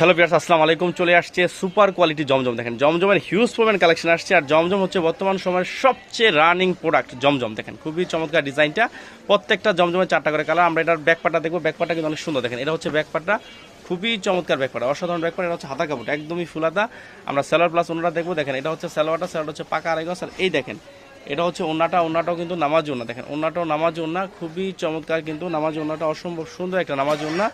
Hello বিয়ার্স আসসালামু আলাইকুম। চলে আসছে সুপার কোয়ালিটি জমজম। দেখেন, জমজমের হিউজ পরিমাণ কালেকশন আসছে আর জমজম হচ্ছে বর্তমান সময়ের সবচেয়ে রানিং প্রোডাক্ট জমজম। দেখেন, খুবই চমৎকার ডিজাইনটা। প্রত্যেকটা জমজমের চারটা করে কালার আমরা এটার ব্যাকপাটা দেখব। ব্যাকপাটা কিন্তু অনেক সুন্দর। দেখেন, এটা হচ্ছে ব্যাকপাটা খুবই চমৎকার ব্যাকপাটা অসাধারণ ব্যাকপাটা এটা হচ্ছে হাতা কাপড়, একদমই ফুলাতা। আমরা স্যালোয়ার প্লাস ওনারা দেখব। দেখেন, এটা হচ্ছে স্যালোয়ারটা স্যালোয়ার হচ্ছে পাকা আড়াই গজ। আর এই দেখেন, এটা হচ্ছে ওনাটা ওনাটাও কিন্তু নামাজ ওনা দেখেন ওনাটাও নামাজ ওনা খুবই চমৎকার কিন্তু নামাজ ওনাটা অসম্ভব সুন্দর একটা নামাজ ওনা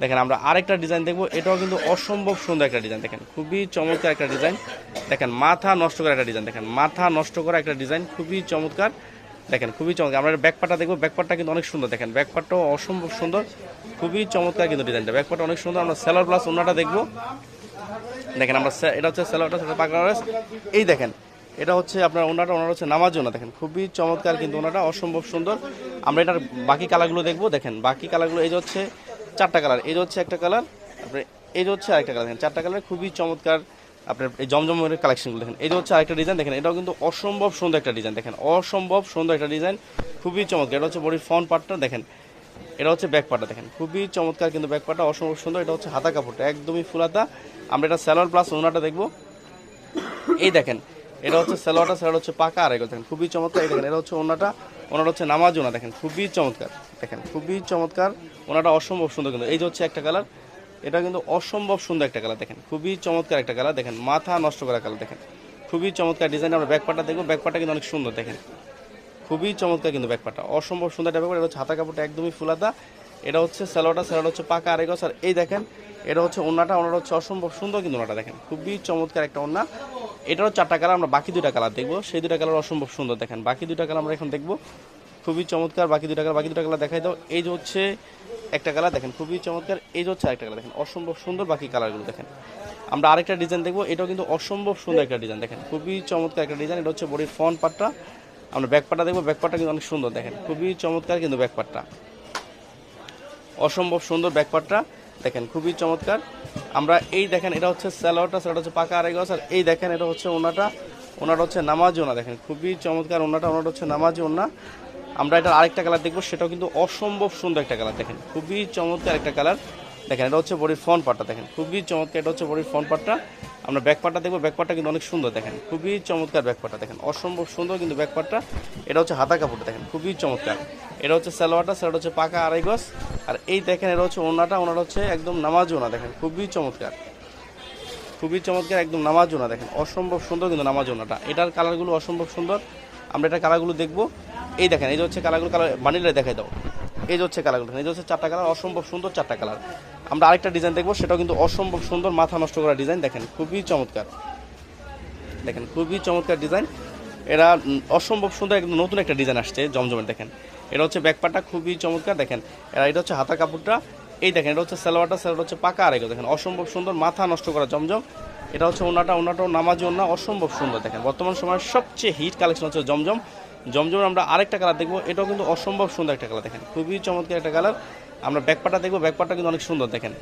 দেখেন, আমরা আরেকটা ডিজাইন দেখব। এটাও কিন্তু অসম্ভব সুন্দর একটা ডিজাইন দেখেন। খুবই চমৎকার একটা ডিজাইন দেখেন, মাথা নষ্ট করা একটা ডিজাইন দেখেন। মাথা নষ্ট করা একটা ডিজাইন খুবই চমৎকার। দেখেন, খুবই চমৎকার। আমরা ব্যাকপাটা দেখব। ব্যাকপাটটা কিন্তু অনেক সুন্দর, দেখেন। ব্যাকপাটটাও অসম্ভব সুন্দর। খুবই চমৎকার কিন্তু ডিজাইনটা ব্যাকপাটটা অনেক সুন্দর। আমরা সেলার প্লাস ওনাটা দেখব। দেখেন, আমরা এটা হচ্ছে সেলারটা সেটা পাকা রয়েছে এই দেখেন, এটা হচ্ছে আপনার ওনাটা ওনার হচ্ছে নামাজ ওনা দেখেন। খুবই চমৎকার কিন্তু ওনাটা অসম্ভব সুন্দর। আমরা এটার বাকি কালারগুলো দেখব। দেখেন, বাকি কালারগুলো এই যে হচ্ছে চারটা কালার এই হচ্ছে একটা কালার তারপরে এই যে হচ্ছে আরেকটা কালার দেখেন। চারটা কালার খুবই চমৎকার আপনার এই জমজমের কালেকশনগুলো দেখেন। যে হচ্ছে আরেকটা ডিজাইন দেখেন, এটাও কিন্তু অসম্ভব সুন্দর একটা ডিজাইন দেখেন, অসম্ভব সুন্দর একটা ডিজাইন খুবই চমৎকার। এটা হচ্ছে বডির ফ্রন্ট পার্টটা দেখেন, এটা হচ্ছে ব্যাক পার্টটা দেখেন, খুবই চমৎকার কিন্তু ব্যাক পার্টটা অসম্ভব সুন্দর। এটা হচ্ছে হাতা কাপড়টা, একদমই ফুলাতা আমরা এটা স্যালোয়ার প্লাস ওনাটা দেখব। এই দেখেন এটা হচ্ছে সালোয়ারটা সালোয়ার হচ্ছে পাকা আর এগুলো দেখেন, খুবই চমৎকার। এই দেখেন, এটা হচ্ছে ওনাটা ওনার হচ্ছে নামাজ ওনা, দেখেন, খুবই চমৎকার। দেখেন, খুবই চমৎকার, ওনাটা অসম্ভব সুন্দর কিন্তু। এই যে হচ্ছে একটা কালার, এটা কিন্তু অসম্ভব সুন্দর একটা কালার, দেখেন, খুবই চমৎকার একটা কালার, দেখেন, মাথা নষ্ট করা কালার, দেখেন, খুবই চমৎকার ডিজাইন আমরা ব্যাকপাটা দেখব ব্যাকপাটা কিন্তু অনেক সুন্দর, দেখেন, খুবই চমৎকার কিন্তু ব্যাকপাটা অসম্ভব সুন্দর একটা ব্যাপার এটা হচ্ছে হাতা কাপড়টা একদমই ফুলাতা এটা হচ্ছে স্যালোয়ারটা স্যালোয়ার হচ্ছে পাকা গজ আর এই দেখেন, এটা হচ্ছে ওনাটা ওনাটা হচ্ছে অসম্ভব সুন্দর কিন্তু ওনাটা, দেখেন, খুবই চমৎকার একটা ওনা এটারও চারটা কালার আমরা বাকি দুটা কালার দেখব। সেই দুইটা কালার অসম্ভব সুন্দর দেখেন। বাকি দুইটা কালার আমরা এখন দেখব। খুবই চমৎকার, বাকি দুইটা কালার বাকি দুইটা কালার দেখাই দাও। এই যে হচ্ছে একটা কালার দেখেন, খুবই চমৎকার। এই যে হচ্ছে আরেকটা কালার দেখেন, অসম্ভব সুন্দর বাকি কালারগুলো দেখেন। আমরা আরেকটা ডিজাইন দেখব, এটাও কিন্তু অসম্ভব সুন্দর একটা ডিজাইন দেখেন। খুবই চমৎকার একটা ডিজাইন এটা হচ্ছে বডির ফ্রন্ট পার্টটা আমরা ব্যাক পার্টটা দেখব ব্যাক পার্টটা কিন্তু অনেক সুন্দর দেখেন। খুবই চমৎকার কিন্তু ব্যাক পার্টটা অসম্ভব সুন্দর ব্যাকপার্টটা দেখেন, খুবই চমৎকার। আমরা এই দেখেন, এটা হচ্ছে স্যালোয়ারটা সেটা হচ্ছে পাকা আড়াই গজ আর এই দেখেন, এটা হচ্ছে ওনাটা। ওনাটা হচ্ছে নামাজি ওনা, দেখেন, খুবই চমৎকার ওনাটা ওনাটা হচ্ছে নামাজি ওনা। আমরা এটার আরেকটা কালার দেখব, সেটাও কিন্তু অসম্ভব সুন্দর একটা কালার, দেখেন, খুবই চমৎকার একটা কালার। দেখেন, এটা হচ্ছে বডির ফ্রন্ট পার্টটা, দেখেন, খুবই চমৎকার, এটা হচ্ছে বডির ফ্রন্ট পার্টটা। আমরা ব্যাক পার্টটা দেখব, ব্যাক পার্টটা কিন্তু অনেক সুন্দর, দেখেন, খুবই চমৎকার ব্যাক পার্টটা, দেখেন, অসম্ভব সুন্দর কিন্তু ব্যাক পার্টটা। এটা হচ্ছে হাতা কাপড়টা, দেখেন, খুবই চমৎকার। এটা হচ্ছে সালোয়ারটা সেটা হচ্ছে পাকা আড়াই গজ আর এই দেখেন, এটা হচ্ছে ওনাটা ওনাটা হচ্ছে একদম নামাজ ওনা দেখেন, খুবই চমৎকার। খুবই চমৎকার, একদম নামাজ ওনা দেখেন, অসম্ভব সুন্দর কিন্তু নামাজ ওনাটা এটার কালারগুলো অসম্ভব সুন্দর। আমরা এটার কালারগুলো দেখব। এই দেখেন, এই যে হচ্ছে কালারগুলো, কালার বানিলে দেখাই দাও। এই যে হচ্ছে কালারগুলো এই যে হচ্ছে চারটা কালার, অসম্ভব সুন্দর চারটা কালার। আমরা আরেকটা ডিজাইন দেখব, সেটাও কিন্তু অসম্ভব সুন্দর, মাথা নষ্ট করা ডিজাইন, দেখেন, খুবই চমৎকার। দেখেন, খুবই চমৎকার ডিজাইন। এরা অসম্ভব সুন্দর, একদম নতুন একটা ডিজাইন আসছে, জমজমের, দেখেন। এটা হচ্ছে ব্যাকপাটা খুবই চমৎকার, দেখেন। এটা হচ্ছে হাতা কাপড়টা। এই দেখেন, এটা হচ্ছে সালোয়ারটা সালোয়ার হচ্ছে পাকা আরেক দেখেন, অসম্ভব সুন্দর, মাথা নষ্ট করা জমজম। এটা হচ্ছে ওনাটা ওনাটাও নামাজি ওনা, অসম্ভব সুন্দর, দেখেন। বর্তমান সময়ের সবচেয়ে হিট কালেকশন হচ্ছে জমজম। জমজমের আমরা আরেকটা কালার দেখব, এটাও কিন্তু অসম্ভব সুন্দর একটা কালার, দেখেন। খুবই চমৎকার একটা কালার। আমরা ব্যাকপাটা দেখব, ব্যাকপাটটা কিন্তু অনেক সুন্দর, দেখেন।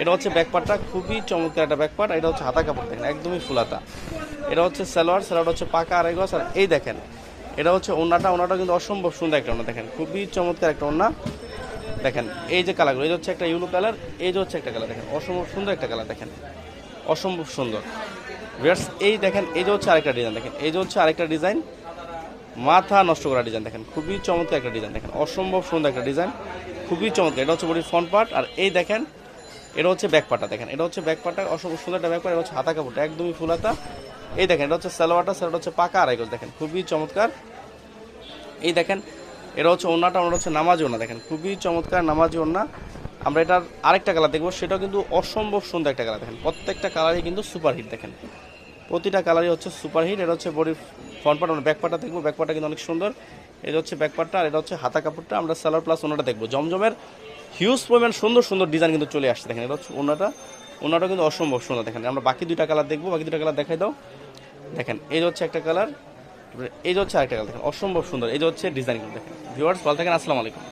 এটা হচ্ছে ব্যাকপাটটা, খুবই চমৎকার একটা ব্যাকপাট, এটা হচ্ছে হাতা কাপড়, দেখেন, একদমই ফুলাতা এটা হচ্ছে সালোয়ার সালোয়ার হচ্ছে পাকা আড়াই আর এই দেখেন এটা হচ্ছে ওনাটা ওনাটা কিন্তু অসম্ভব সুন্দর একটা ওনা দেখেন। খুবই চমৎকার একটা ওনা দেখেন, এই যে কালারগুলো, এই যে হচ্ছে একটা ইউলো কালার, এই যে হচ্ছে একটা কালার, দেখেন। অসম্ভব সুন্দর একটা কালার, দেখেন। অসম্ভব সুন্দর। ভিউয়ার্স, এই দেখেন, এই যে হচ্ছে আরেকটা ডিজাইন, দেখেন। এই যে হচ্ছে আরেকটা ডিজাইন, মাথা নষ্ট করা ডিজাইন, দেখেন। খুবই চমৎকার একটা ডিজাইন, দেখেন। অসম্ভব সুন্দর একটা ডিজাইন, খুবই চমৎকার। এটা হচ্ছে বডির ফ্রন্ট পার্ট, আর এই দেখেন এটা হচ্ছে ব্যাক পার্টটা দেখেন। এটা হচ্ছে ব্যাক পার্টটা অসম্ভব সুন্দর একটা ব্যাক পার্ট এটা হচ্ছে হাতা কাপড়টা, একদমই ফুলাতা এই দেখেন, এটা হচ্ছে সালোয়ারটা সালোয়ার হচ্ছে পাকা আড়াই দেখেন, খুবই চমৎকার। এই দেখেন, এটা হচ্ছে ওনাটা ওনাটা হচ্ছে নামাজি ওনা দেখেন, খুবই চমৎকার নামাজি ওনা আমরা এটার আরেকটা কালার দেখব, সেটাও কিন্তু অসম্ভব সুন্দর একটা কালার দেখেন, প্রত্যেকটা কালারই কিন্তু সুপার হিট দেখেন। প্রতিটা কালারই হচ্ছে সুপার হিট এটা হচ্ছে বডির ফ্রন্ট পার্ট আমরা ব্যাক পার্টটা দেখব ব্যাক পার্টটা কিন্তু অনেক সুন্দর। এটা হচ্ছে ব্যাক পার্টটা আর এটা হচ্ছে হাতা কাপড়টা, আমরা সালোয়ার প্লাস ওনাটা দেখব। জমজমের হিউজ পরিমাণ সুন্দর সুন্দর ডিজাইন কিন্তু চলে আসছে, দেখেন, এটা হচ্ছে ওনাটা। ওনাটা কিন্তু অসম্ভব সুন্দর, দেখেন। আমরা বাকি দুইটা কালার দেখব, বাকি দুটা কালার দেখাই দাও। দেখেন, এই হচ্ছে একটা কালার এই হচ্ছে আরেকটা কালার দেখেন, অসম্ভব সুন্দর। এই হচ্ছে কিন্তু, দেখেন। ভিউয়ার্স ভালো থাকেন, আসসালামু আলাইকুম।